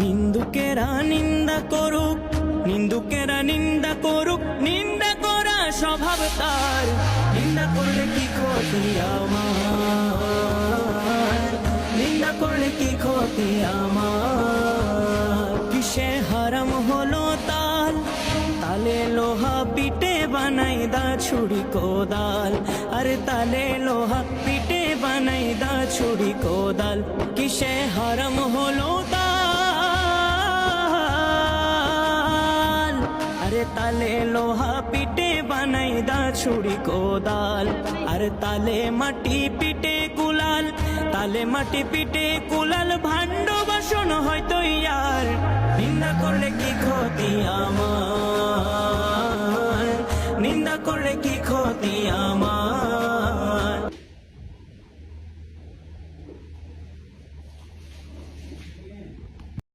নিন্দুকেরা নিন্দা করুক, নিন্দুকেরা নিন্দা করুক, নিন্দা করা স্বভাব তার। নিন্দা করলে কি ক্ষতি আমার? নিন্দা করলে কি ক্ষতি আমার? কিসে হারাম হলো তাল? তালে লোহা পিটে বানাই দা ছুরি কোদাল। আরে তালে লোহা পিটে বানাই দা ছুরি কোদাল। কিসে হারাম হলো তালে লোহা পিটে বানাই দা ছুরি কোদাল। আর তালে মাটি পিটে কুলাল, তালে মাটি পিটে কুলাল, ভাণ্ড বাসন হয়তো ইয়ার নিন্দা করলে কি ক্ষতি আমার? নিন্দা করলে কি ক্ষতি আমার?